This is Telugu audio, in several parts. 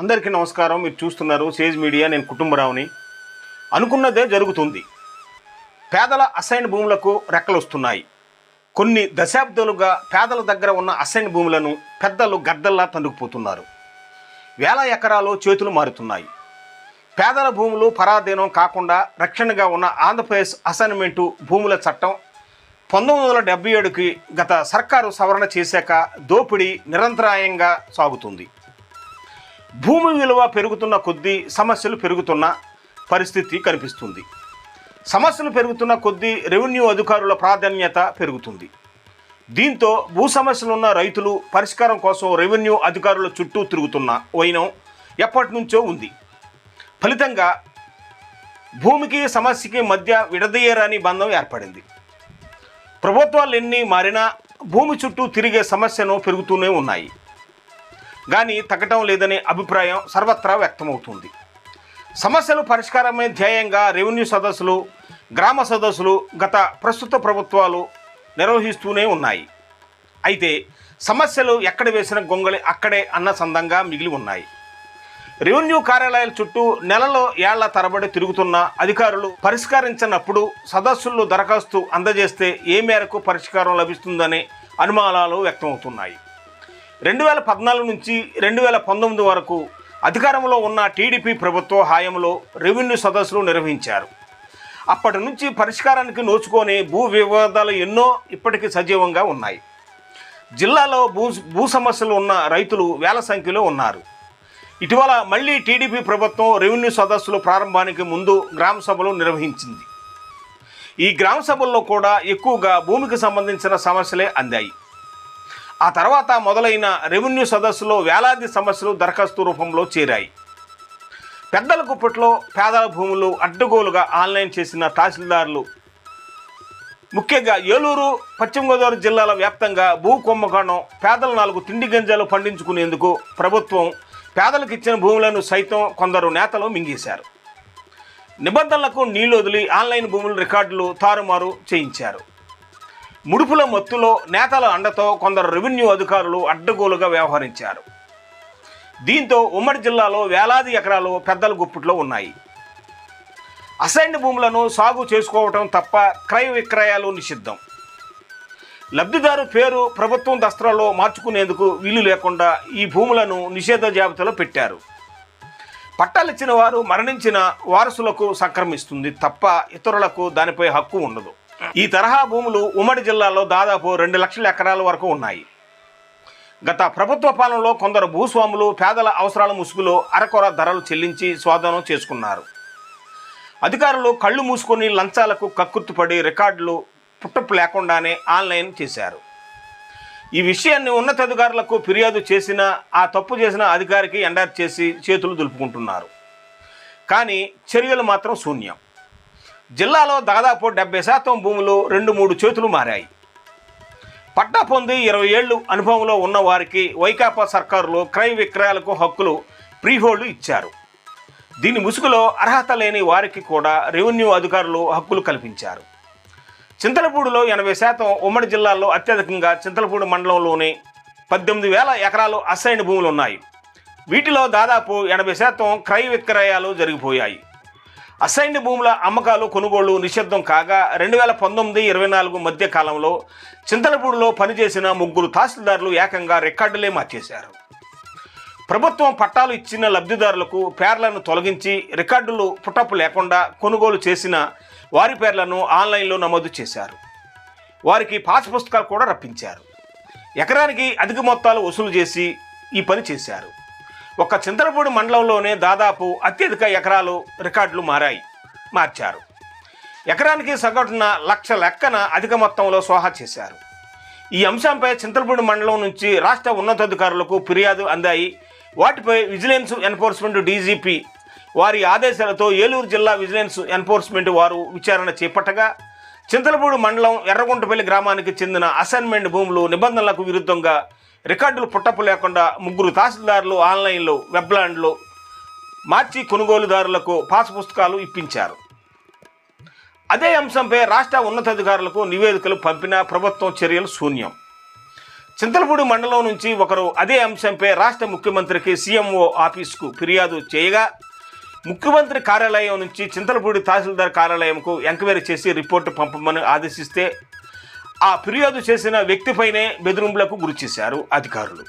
అందరికీ నమస్కారం. మీరు చూస్తున్నారు సేజ్ మీడియా. నేను కుటుంబరావుని. అనుకున్నదే జరుగుతుంది. పేదల అసైన్ భూములకు రెక్కలు వస్తున్నాయి కొన్ని దశాబ్దాలుగా పేదల దగ్గర ఉన్న అసైన్ భూములను పెద్దలు గద్దల్లా తండుకుపోతున్నారు వేల ఎకరాలు చేతులు మారుతున్నాయి. పేదల భూములు పరాధీనం కాకుండా రక్షణగా ఉన్న ఆంధ్రప్రదేశ్ అసైన్మెంటు భూముల చట్టం పంతొమ్మిది వందల డెబ్బై ఏడుకి గత సర్కారు సవరణ చేశాక దోపిడీ నిరంతరాయంగా సాగుతుంది. భూమి విలువ పెరుగుతున్న కొద్దీ సమస్యలు పెరుగుతున్న పరిస్థితి కనిపిస్తుంది. సమస్యలు పెరుగుతున్న కొద్దీ రెవెన్యూ అధికారుల ప్రాధాన్యత పెరుగుతుంది. దీంతో భూ సమస్యలున్న రైతులు పరిష్కారం కోసం రెవెన్యూ అధికారుల చుట్టూ తిరుగుతున్న వైనం ఎప్పటి నుంచో ఉంది. ఫలితంగా భూమికి సమస్యకి మధ్య విడదీయరాని బంధం ఏర్పడింది. ప్రభుత్వాలు ఎన్ని మారినా భూమి చుట్టూ తిరిగే సమస్యను పెరుగుతూనే ఉన్నాయి. కానీ తగ్గటం లేదనే అభిప్రాయం సర్వత్రా వ్యక్తమవుతుంది. సమస్యలు పరిష్కారమే ధ్యేయంగా రెవెన్యూ సదస్సులు గ్రామ సదస్సులు గత ప్రస్తుత ప్రభుత్వాలు నిర్వహిస్తూనే ఉన్నాయి. అయితే సమస్యలు ఎక్కడ వేసిన గొంగళి అక్కడే అన్న సందంగా మిగిలి ఉన్నాయి. రెవెన్యూ కార్యాలయాల చుట్టూ నెలలో ఏళ్ళ తరబడి తిరుగుతున్న అధికారులు పరిష్కరించినప్పుడు సదస్సుల్లో దరఖాస్తు అందజేస్తే ఏ మేరకు పరిష్కారం లభిస్తుందనే అనుమానాలు వ్యక్తమవుతున్నాయి. రెండు వేల పద్నాలుగు నుంచి రెండు వేల పంతొమ్మిది వరకు అధికారంలో ఉన్న టీడీపీ ప్రభుత్వ హాయంలో రెవెన్యూ సదస్సులు నిర్వహించారు. అప్పటి నుంచి పరిష్కారానికి నోచుకొని భూ వివాదాలు ఎన్నో ఇప్పటికీ సజీవంగా ఉన్నాయి. జిల్లాలో భూ భూ సమస్యలు ఉన్న రైతులు వేల సంఖ్యలో ఉన్నారు. ఇటీవల మళ్ళీ టీడీపీ ప్రభుత్వం రెవెన్యూ సదస్సులు ప్రారంభానికి ముందు గ్రామ సభలు నిర్వహించింది. ఈ గ్రామ సభల్లో కూడా ఎక్కువగా భూమికి సంబంధించిన సమస్యలే అందాయి. ఆ తర్వాత మొదలైన రెవెన్యూ సదస్సులో వేలాది సమస్యలు దరఖాస్తు రూపంలో చేరాయి. పెద్దల కుప్పట్లో పేదల భూములు అడ్డగోలుగా ఆన్లైన్ చేసిన తహసీల్దార్లు ముఖ్యంగా ఏలూరు పశ్చిమ గోదావరి జిల్లాల వ్యాప్తంగా భూ కుంభకోణం పేదల నాలుగు తిండి గింజలు పండించుకునేందుకు ప్రభుత్వం పేదలకు ఇచ్చిన భూములను సైతం కొందరు నేతలు మింగేశారు. నిబంధనలకు నీళ్ళు వదిలి ఆన్లైన్ భూముల రికార్డులు తారుమారు చేయించారు. ముడుపుల మత్తులో నేతల అండతో కొందరు రెవెన్యూ అధికారులు అడ్డగోలుగా వ్యవహరించారు. దీంతో ఉమ్మడి జిల్లాలో వేలాది ఎకరాలు పెద్దల గుప్పిట్లో ఉన్నాయి. అసైన్డ్ భూములను సాగు చేసుకోవటం తప్ప క్రయ విక్రయాలు నిషిద్ధం. లబ్ధిదారు పేరు ప్రభుత్వం దస్త్రాల్లో మార్చుకునేందుకు వీలు లేకుండా ఈ భూములను నిషేధ జాబితాలో పెట్టారు. పట్టాలిచ్చిన వారు మరణించిన వారసులకు సంక్రమిస్తుంది తప్ప ఇతరులకు దానిపై హక్కు ఉండదు. ఈ తరహా భూములు ఉమ్మడి జిల్లాలో దాదాపు రెండు లక్షల ఎకరాల వరకు ఉన్నాయి. గత ప్రభుత్వ పాలనలో కొందరు భూస్వాములు పేదల అవసరాల ముసుగులో అరకొర ధరలు చెల్లించి స్వాధీనం చేసుకున్నారు. అధికారులు కళ్ళు మూసుకొని లంచాలకు కక్కుర్తిపడి రికార్డులు పుట్టప్పు లేకుండానే ఆన్లైన్ చేశారు. ఈ విషయాన్ని ఉన్నతాధికారులకు ఫిర్యాదు చేసిన ఆ తప్పు చేసిన అధికారికి ఎండార్ చేసి చేతులు దులుపుకుంటున్నారు. కానీ చర్యలు మాత్రం శూన్యం. జిల్లాలో దాదాపు డెబ్బై శాతం భూములు రెండు మూడు చేతులు మారాయి. పట్టా పొంది ఇరవై ఏళ్ళు అనుభవంలో ఉన్న వారికి వైకాపా సర్కారులో క్రయ విక్రయాలకు హక్కులు ప్రీహోల్డ్ ఇచ్చారు. దీని ముసుగులో అర్హత లేని వారికి కూడా రెవెన్యూ అధికారులు హక్కులు కల్పించారు. చింతలపూడిలో ఎనభై శాతం ఉమ్మడి జిల్లాల్లో అత్యధికంగా చింతలపూడి మండలంలోనే పద్దెనిమిది వేల ఎకరాలు అసైన్ భూములు ఉన్నాయి వీటిలో దాదాపు ఎనభై శాతం క్రయ విక్రయాలు జరిగిపోయాయి. అసైన్డ్ భూముల అమ్మకాలు కొనుగోళ్ళు నిషిద్ధం కాగా రెండు వేల పంతొమ్మిది ఇరవై నాలుగు మధ్య కాలంలో చింతలపూడిలో పనిచేసిన ముగ్గురు తహసీల్దార్లు ఏకంగా రికార్డులే మార్చేశారు. ప్రభుత్వం పట్టాలు ఇచ్చిన లబ్ధిదారులకు పేర్లను తొలగించి రికార్డులు పుటప్పు లేకుండా కొనుగోలు చేసిన వారి పేర్లను ఆన్లైన్లో నమోదు చేశారు. వారికి పాస్ పుస్తకాలు కూడా రప్పించారు. ఎకరానికి అధిక మొత్తాలు వసూలు చేసి ఈ పని చేశారు. ఒక్క చింతలపూడి మండలంలోనే దాదాపు అత్యధిక ఎకరాలు రికార్డులు మారాయి మార్చారు. ఎకరానికి సగటున లక్ష లెక్కన అధిక మొత్తంలో సోహా చేశారు. ఈ అంశంపై చింతలపూడి మండలం నుంచి రాష్ట్ర ఉన్నతాధికారులకు ఫిర్యాదు అందాయి. వాటిపై విజిలెన్స్ ఎన్ఫోర్స్మెంట్ డీజీపీ వారి ఆదేశాలతో ఏలూరు జిల్లా విజిలెన్స్ ఎన్ఫోర్స్మెంట్ వారు విచారణ చేపట్టగా చింతలపూడి మండలం ఎర్రగుంటపల్లి గ్రామానికి చెందిన అసైన్మెంట్ భూములు నిబంధనలకు విరుద్ధంగా రికార్డులు పుట్టపు లేకుండా ముగ్గురు తహసీల్దారులు ఆన్లైన్లో వెబ్లాండ్లో మార్చి కొనుగోలుదారులకు పాస్ పుస్తకాలు ఇప్పించారు. అదే అంశంపై రాష్ట్ర ఉన్నతాధికారులకు నివేదికలు పంపిన ప్రభుత్వం చర్యలు శూన్యం. చింతలపూడి మండలం నుంచి ఒకరు అదే అంశంపై రాష్ట్ర ముఖ్యమంత్రికి సీఎంఓ ఆఫీస్కు ఫిర్యాదు చేయగా ముఖ్యమంత్రి కార్యాలయం నుంచి చింతలపూడి తహసీల్దార్ కార్యాలయంకు ఎంక్వైరీ చేసి రిపోర్టు పంపమని ఆదేశిస్తే ఆ ఫిర్యాదు చేసిన వ్యక్తిపైనే బెదిరింపులకు గురిచేశారు అధికారులు.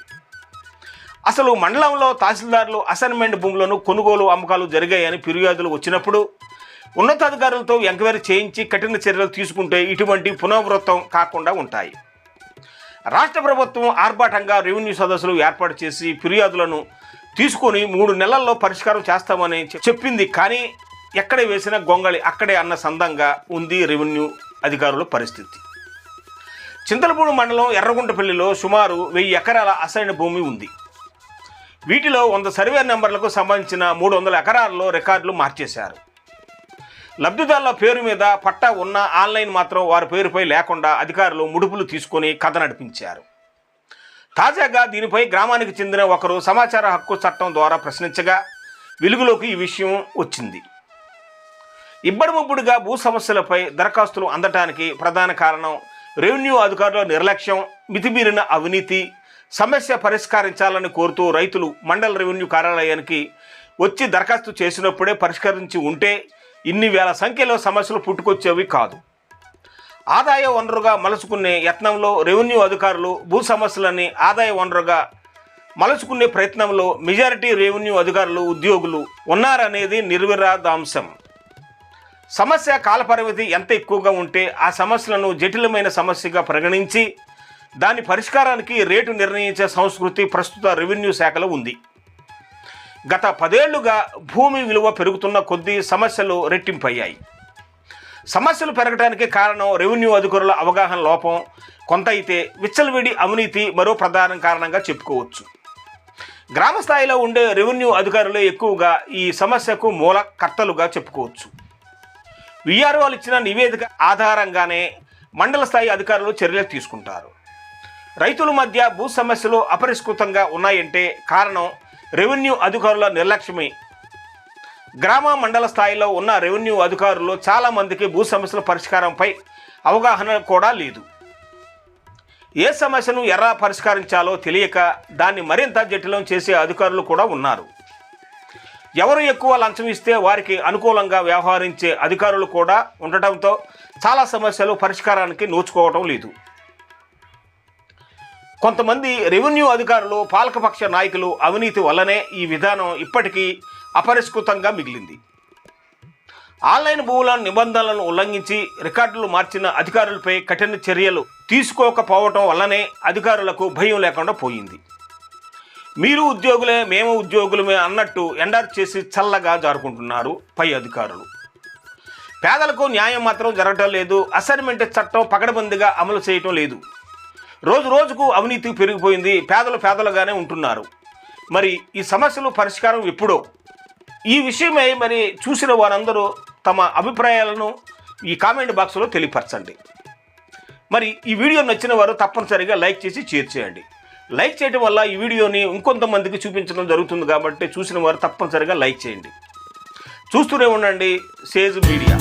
అసలు మండలంలో తహసీల్దార్లు అసైన్మెంట్ భూములను కొనుగోలు అమ్మకాలు జరిగాయని ఫిర్యాదులు వచ్చినప్పుడు ఉన్నతాధికారులతో ఎంక్వైరీ చేయించి కఠిన చర్యలు తీసుకుంటే ఇటువంటి పునరావృతం కాకుండా ఉంటాయి. రాష్ట్ర ప్రభుత్వం ఆర్భాటంగా రెవెన్యూ సదస్సులు ఏర్పాటు చేసి ఫిర్యాదులను తీసుకొని మూడు నెలల్లో పరిష్కారం చేస్తామని చెప్పింది. కానీ ఎక్కడ వేసిన గొంగళి అక్కడే అన్న సందంగా ఉంది రెవెన్యూ అధికారుల పరిస్థితి. చింతలపూడి మండలం ఎర్రగుంటపల్లిలో సుమారు వెయ్యి ఎకరాల అసైన్ భూమి ఉంది. వీటిలో వంద సర్వే నెంబర్లకు సంబంధించిన మూడు వందల ఎకరాల్లో రికార్డులు మార్చేశారు. లబ్ధిదారుల పేరు మీద పట్టా ఉన్న ఆన్లైన్ మాత్రం వారి పేరుపై లేకుండా అధికారులు ముడుపులు తీసుకొని కథ నడిపించారు. తాజాగా దీనిపై గ్రామానికి చెందిన ఒకరు సమాచార హక్కు చట్టం ద్వారా ప్రశ్నించగా వెలుగులోకి ఈ విషయం వచ్చింది. ఇబ్బడిముబ్బుడిగా భూ సమస్యలపై దరఖాస్తులు అందటానికి ప్రధాన కారణం రెవెన్యూ అధికారుల నిర్లక్ష్యం మితిమీరిన అవినీతి సమస్య పరిష్కరించాలని కోరుతూ రైతులు మండల రెవెన్యూ కార్యాలయానికి వచ్చి దరఖాస్తు చేసినప్పుడే పరిష్కరించి ఉంటే ఇన్ని వేల సంఖ్యలో సమస్యలు పుట్టుకొచ్చేవి కాదు. ఆదాయ వనరుగా మలుచుకునే యత్నంలో రెవెన్యూ అధికారులు భూ సమస్యలని ఆదాయ వనరుగా మలుచుకునే ప్రయత్నంలో మెజారిటీ రెవెన్యూ అధికారులు ఉద్యోగులు ఉన్నారనేది నిర్విరాదాంశం సమస్య కాలపరిమితి ఎంత ఎక్కువగా ఉంటే ఆ సమస్యలను జటిలమైన సమస్యగా పరిగణించి దాని పరిష్కారానికి రేటు నిర్ణయించే సంస్కృతి ప్రస్తుత రెవెన్యూ శాఖలో ఉంది. గత పదేళ్ళుగా భూమి విలువ పెరుగుతున్న కొద్దీ సమస్యలు రెట్టింపయ్యాయి. సమస్యలు పెరగడానికి కారణం రెవెన్యూ అధికారుల అవగాహన లోపం కొంత అయితే విచ్చలవిడి అవినీతి మరో ప్రధాన కారణంగా చెప్పుకోవచ్చు. గ్రామ స్థాయిలో ఉండే రెవెన్యూ అధికారులే ఎక్కువగా ఈ సమస్యకు మూల కర్తలుగా చెప్పుకోవచ్చు. విఆర్ఓలు ఇచ్చిన నివేదిక ఆధారంగానే మండల స్థాయి అధికారులు చర్యలు తీసుకుంటారు. రైతుల మధ్య భూ సమస్యలు అపరిష్కృతంగా ఉన్నాయంటే కారణం రెవెన్యూ అధికారుల నిర్లక్ష్యమే. గ్రామ మండల స్థాయిలో ఉన్న రెవెన్యూ అధికారులు చాలామందికి భూ సమస్యల పరిష్కారంపై అవగాహన కూడా లేదు. ఏ సమస్యను ఎలా పరిష్కరించాలో తెలియక దాన్ని మరింత జటిలం చేసే అధికారులు కూడా ఉన్నారు. ఎవరు ఎక్కువ లంచం ఇస్తే వారికి అనుకూలంగా వ్యవహరించే అధికారులు కూడా ఉండటంతో చాలా సమస్యలు పరిష్కారానికి నోచుకోవటం లేదు. కొంతమంది రెవెన్యూ అధికారులు పాలకపక్ష నాయకులు అవినీతి వల్లనే ఈ విధానం ఇప్పటికీ అపరిష్కృతంగా మిగిలింది. ఆన్లైన్ భూముల నిబంధనలను ఉల్లంఘించి రికార్డులు మార్చిన అధికారులపై కఠిన చర్యలు తీసుకోకపోవటం వల్లనే అధికారులకు భయం లేకుండా పోయింది. మీరు ఉద్యోగులే మేము ఉద్యోగులమే అన్నట్టు ఎండార్ చేసి చల్లగా జారుకుంటున్నారు పై అధికారులు. పేదలకు న్యాయం మాత్రం జరగటం లేదు అసైన్మెంట్ చట్టం పకడబందిగా అమలు చేయటం లేదు. రోజు రోజుకు అవినీతి పెరిగిపోయింది పేదలు పేదలుగానే ఉంటున్నారు. మరి ఈ సమస్యలు పరిష్కారం ఎప్పుడో? ఈ విషయమై మరి చూసిన వారందరూ తమ అభిప్రాయాలను ఈ కామెంట్ బాక్స్లో తెలియపరచండి. మరి ఈ వీడియో నచ్చిన వారు తప్పనిసరిగా లైక్ చేసి షేర్ చేయండి. లైక్ చేయడం వల్ల ఈ వీడియోని ఇంకొంతమందికి చూపించడం జరుగుతుంది కాబట్టి చూసిన వారు తప్పనిసరిగా లైక్ చేయండి. చూస్తూనే ఉండండి సేజ్ మీడియా.